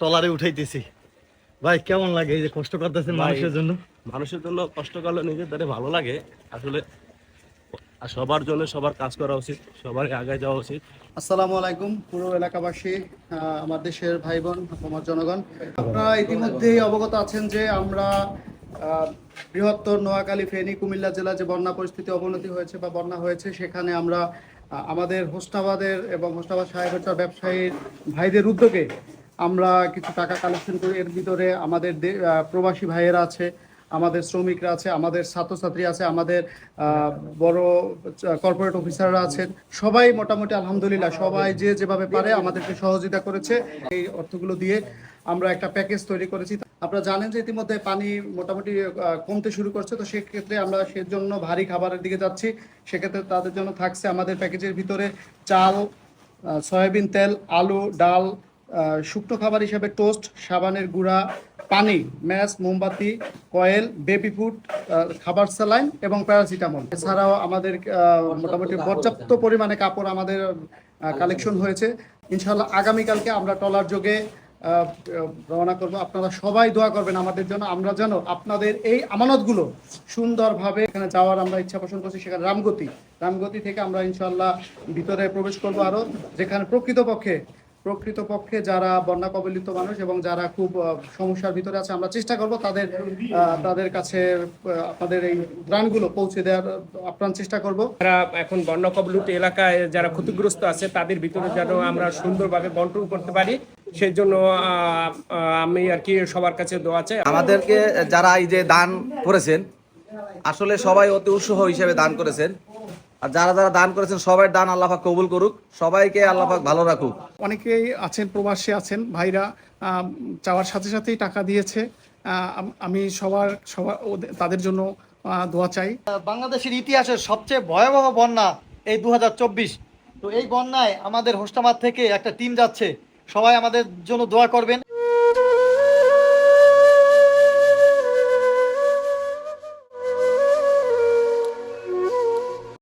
টলারে উঠাইতেছি। ভাই কেমন লাগে এই যে কষ্ট করতেছেন ভাই, মানুষের জন্য? মানুষের জন্য কষ্ট করলে নিজের দ্বারা ভালো লাগে। আসলে আর সবার জন্য সবার কাজ করা উচিত সবার আগে যাওয়া উচিত। আসসালামু আলাইকুম পুরো এলাকাবাসী আহ, আমার দেশের ভাই বোন আমার জনগণ। আপনারা ইতিমধ্যেই অবগত আছেন যে আমরা আহ, বৃহত্তর নোয়াখালী ফেনী কুমিল্লা জেলা যে বন্যা পরিস্থিতি অবনতি হয়েছে বা বন্যা হয়েছে সেখানে আমরা আমাদের হোস্টাবাদের এবং হোস্টাবাদ সাহেবের ব্যবসায়ীর ভাইদের উদ্যোগে আমরা কিছু টাকা কালেকশন করি। এর ভিতরে আমাদের প্রবাসী ভাইয়েরা আছে, আমাদের শ্রমিকরা আছে, আমাদের ছাত্রছাত্রী আছে, আমাদের বড় কর্পোরেট অফিসাররা আছেন। সবাই মোটামুটি আলহামদুলিল্লাহ, সবাই যে যেভাবে পারে আমাদেরকে সহযোগিতা করেছে। এই অর্থগুলো দিয়ে আমরা একটা প্যাকেজ তৈরি করেছি। আপনারা জানেন যে ইতিমধ্যে পানি মোটামুটি কমতে শুরু করছে, তো সেক্ষেত্রে আমরা সেজন্য ভারী খাবারের দিকে যাচ্ছি। সেক্ষেত্রে তাদের জন্য থাকছে আমাদের প্যাকেজের ভিতরে চাল সয়াবিন তেল, আলু, ডাল শুকনো খাবার হিসাবে টোস্ট সাবানের গুঁড়া পানি ম্যাচ মোমবাতি কয়েল বেবি ফুড খাবার স্যালাইন এবং প্যারাসিটামল। এছাড়াও আমাদের মোটামুটি পর্যাপ্ত পরিমাণে কাপড় আমাদের কালেকশন হয়েছে। ইনশাল্লাহ আগামীকালকে আমরা টলার যোগে রওনা করব। আপনারা সবাই দোয়া করবেন আমাদের জন্য। আমরা যেন আপনাদের এই আমানতগুলো সুন্দরভাবে এখানে যাওয়ার আমরা ইচ্ছা পোষণ করছি। সেখানে রামগতি রামগতি থেকে আমরা ইনশাল্লাহ ভিতরে প্রবেশ করব আরও যেখানে প্রকৃতপক্ষে প্রকৃতপক্ষে যারা বন্যা কবলিত মানুষ এবং যারা খুব সমস্যার ভিতরে আছে আমরা চেষ্টা করব তাদের তাদের কাছে আপনাদের এই ত্রাণগুলো পৌঁছে দেওয়ার আপ্রাণ চেষ্টা করব। যারা এখন বন্যা কবলিত এলাকায় যারা ক্ষতিগ্রস্ত আছে তাদের ভিতরে যেন আমরা সুন্দরভাবে বন্টন করতে পারি। সেই জন্য আমি আর কি সবার কাছে দোয়া চাই। আমাদেরকে যারা এই যে দান করেছেন আসলে সবাই অতি উৎসাহ হিসেবে দান করেছেন। আর যারা যারা দান করেছেন সবাই দান আল্লাহ পাক কবুল করুক। সবাইকে আল্লাহ পাক ভালো রাখুক। অনেকেই আছেন প্রবাসী আছেন ভাইরা চাওয়ার সাথে সাথেই টাকা দিয়েছে। আমি সবার সবার ওদের- তাদের জন্য দোয়া চাই। বাংলাদেশের ইতিহাসের সবচেয়ে ভয়াবহ বন্যা এই দু হাজার চব্বিশ। তো এই বন্যায় আমাদের হোস্টামার থেকে একটা টিম যাচ্ছে। সবাই আমাদের জন্য দোয়া করবেন।